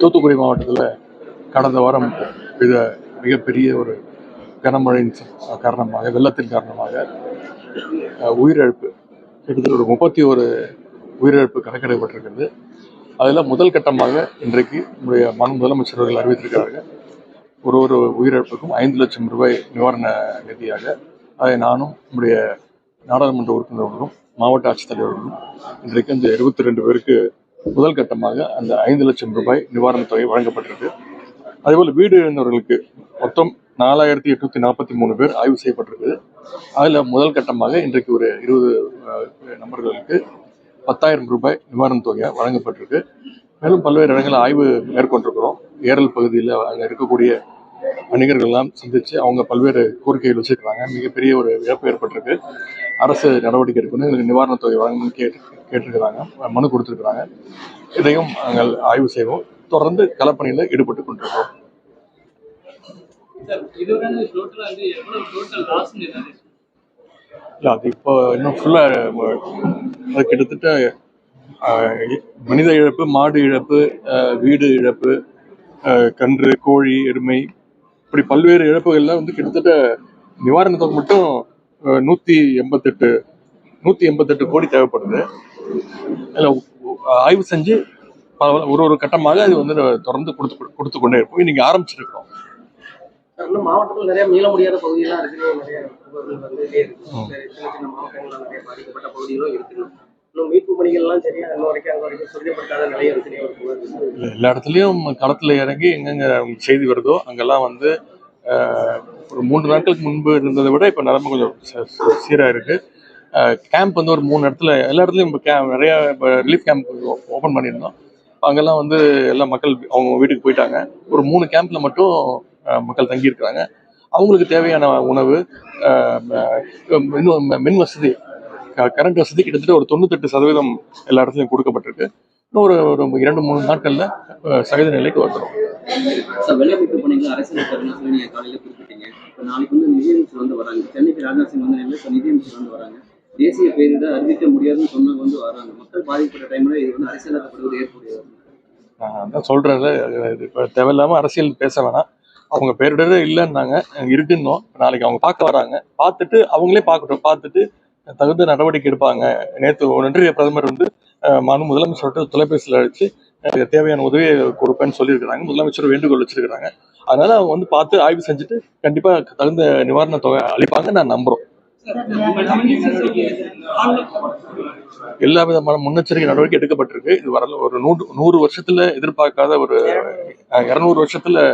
தூத்துக்குடி மாவட்டத்தில் கடந்த வாரம் பெய்த மிகப்பெரிய ஒரு கனமழையின் காரணமாக வெள்ளத்தின் காரணமாக உயிரிழப்பு கிட்டத்தட்ட ஒரு முப்பத்தி ஒரு உயிரிழப்பு கணக்கெடுக்கப்பட்டிருக்கிறது அதில் முதல் கட்டமாக இன்றைக்கு நம்முடைய மன முதலமைச்சர் அவர்கள் அறிவித்திருக்கிறார்கள். ஒரு ஒரு உயிரிழப்புக்கும் ஐந்து லட்சம் ரூபாய் நிவாரண நிதியாக அதை நானும் நம்முடைய நாடாளுமன்ற உறுப்பினர்களும் மாவட்ட ஆட்சித்தலைவர்களும் இன்றைக்கு இந்த இருபத்தி ரெண்டு பேருக்கு முதல் கட்டமாக அந்த ஐந்து லட்சம் ரூபாய் நிவாரணத் தொகை வழங்கப்பட்டிருக்கு. அதேபோல் வீடு இழந்தவர்களுக்கு மொத்தம் நாலாயிரத்தி எட்நூத்தி நாற்பத்தி மூணு பேர் ஆய்வு செய்யப்பட்டிருக்கு. அதில் முதல் கட்டமாக இன்றைக்கு ஒரு இருபது நபர்களுக்கு பத்தாயிரம் ரூபாய் நிவாரணத் தொகையாக வழங்கப்பட்டிருக்கு. மேலும் பல்வேறு இடங்களில் ஆய்வு மேற்கொண்டிருக்கிறோம். ஏரல் பகுதியில் அங்கே இருக்கக்கூடிய வணிகர்கள்லாம் சந்தித்து அவங்க பல்வேறு கோரிக்கைகள் வச்சிருக்கிறாங்க. மிகப்பெரிய ஒரு இழப்பு ஏற்பட்டிருக்கு. அரசு நடவடிக்கை எடுக்கணும். எங்களுக்கு நிவாரணத் தொகை வழங்கணும்னு கேட்டு கேட்டிருக்கிறாங்க மனு கொடுத்துருக்குறாங்க. இதையும் நாங்கள் ஆய்வு செய்வோம். தொடர்ந்து களப்பணியில் ஈடுபட்டு கொண்டிருக்கிறோம். இல்லை அது இப்போ இன்னும் ஃபுல்லாக அது கிட்டத்தட்ட மனித இழப்பு மாடு இழப்பு வீடு இழப்பு கன்று கோழி எருமை இப்படி பல்வேறு இழப்புகள்ல வந்து கிட்டத்தட்ட நிவாரணத் தொகை மட்டும் நூத்தி எண்பத்தெட்டு நூத்தி எண்பத்தெட்டு கோடி தேவைப்படுது. அதில் ஆய்வு செஞ்சு பல- ஒரு ஒரு கட்டமாக அது வந்து தொடர்ந்து கொடுத்து கொடுத்து கொண்டே இருப்போம் இன்னைக்கு ஆரம்பிச்சிருக்கிறோம். மாவட்டத்தில் நிறைய மீள முடியாத பகுதியெல்லாம் நிறைய சின்ன சின்ன மாவட்டங்கள்ல நிறைய பாதிக்கப்பட்ட பகுதிகளும் இருக்கு. எல்லா இடத்துலையும் களத்தில் இறங்கி எங்கெங்க செய்தி வருதோ அங்கெல்லாம் வந்து ஒரு மூன்று நாட்களுக்கு முன்பு இருந்ததை விட இப்போ நிலைமை கொஞ்சம் சீரா இருக்கு. கேம்ப் வந்து ஒரு மூணு இடத்துல எல்லா இடத்துலையும் இப்போ கே நிறைய ரிலீஃப் கேம்ப் ஓப்பன் பண்ணியிருந்தோம். அங்கெல்லாம் வந்து எல்லா மக்கள் அவங்க வீட்டுக்கு போயிட்டாங்க. ஒரு மூணு கேம்ப்ல மட்டும் மக்கள் தங்கியிருக்கிறாங்க. அவங்களுக்கு தேவையான உணவு ம- இன்னும் ம- மின் வசதி கரண்ட் வசதி கிட்டத்தட்ட ஒரு தொண்ணூத்தெட்டு சதவீதம் எல்லா இடத்துலையும் கொடுக்கப்பட்டிருக்கு. இன்னும் ஒரு ஒரு இரண்டு மூணு நாட்களில் அஹ், சகஜ நிலைக்கு வந்துடும் நாளைக்கு வந்து நிதியமைச்சர் வந்து வராங்க. சென்னைக்கு ராஜ்நாத் சிங் வந்து நிதியமைச்சர் வந்து வராங்க. தேசிய பேரிடர் அறிவிக்க முடியாதுன்னு சொன்னவங்க வந்து வராங்க. மக்கள் பாதிக்கப்பட்ட டைம்ல இது வந்து அரசியலாக்கப்படுவது ஏற்புடையது. நான் அதான் இப்போ தேவையில்லாமல் அரசியல் பேச வேணாம். அவங்க பேரிடரே இல்லைன்னாங்க இருக்குன்னோம். நாளைக்கு அவங்க பார்க்க வராங்க. பார்த்துட்டு அவங்களே பார்க்கட்டும். பார்த்துட்டு தகுந்த நடவடிக்கை எடுப்பாங்க. நேற்று ஒன்றிய பிரதமர் வந்து மனு முதலமைச்சர் முதலமைச்சர்கிட்ட தொலைபேசியில் அழைச்சு தேவையான உதவியை கொடுப்பேன்னு சொல்லியிருக்கிறாங்க. முதலமைச்சர் வேண்டுகோள் வச்சிருக்கிறாங்க. அதனால அவங்க வந்து பார்த்து ஆய்வு செஞ்சுட்டு கண்டிப்பாக தகுந்த நிவாரண தொகை அளிப்பாங்க நான் நம்புகிறோம் எல்லா விதமான முன்னெச்சரிக்கை நடவடிக்கை எடுக்கப்பட்டிருக்கு. இது வரல ஒரு நூறு நூறு வருஷத்துல எதிர்பார்க்காத ஒரு இரநூறு இருநூறு வருஷத்துல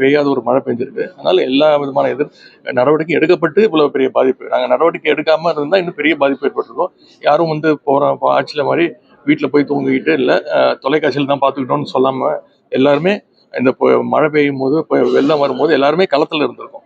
பெய்யாத ஒரு மழை பெஞ்சிருக்கு. அதனால எல்லா விதமான எதிர் நடவடிக்கை எடுக்கப்பட்டு இவ்வளவு பெரிய பாதிப்பு. நாங்கள் நடவடிக்கை எடுக்காம இருந்தா இன்னும் பெரிய பாதிப்பு ஏற்பட்டிருக்கும். யாரும் வந்து போற ஆட்சியில் ஆட்சியில மாதிரி வீட்டில் போய் தூங்கிக்கிட்டு இல்லை. தொலைக்காட்சியில் தான் பார்த்துக்கிட்டோம்னு சொல்லாம எல்லாருமே இந்த மழை பெய்யும் போது வெள்ளம் வரும்போது எல்லாருமே களத்துல இருந்திருக்கோம்.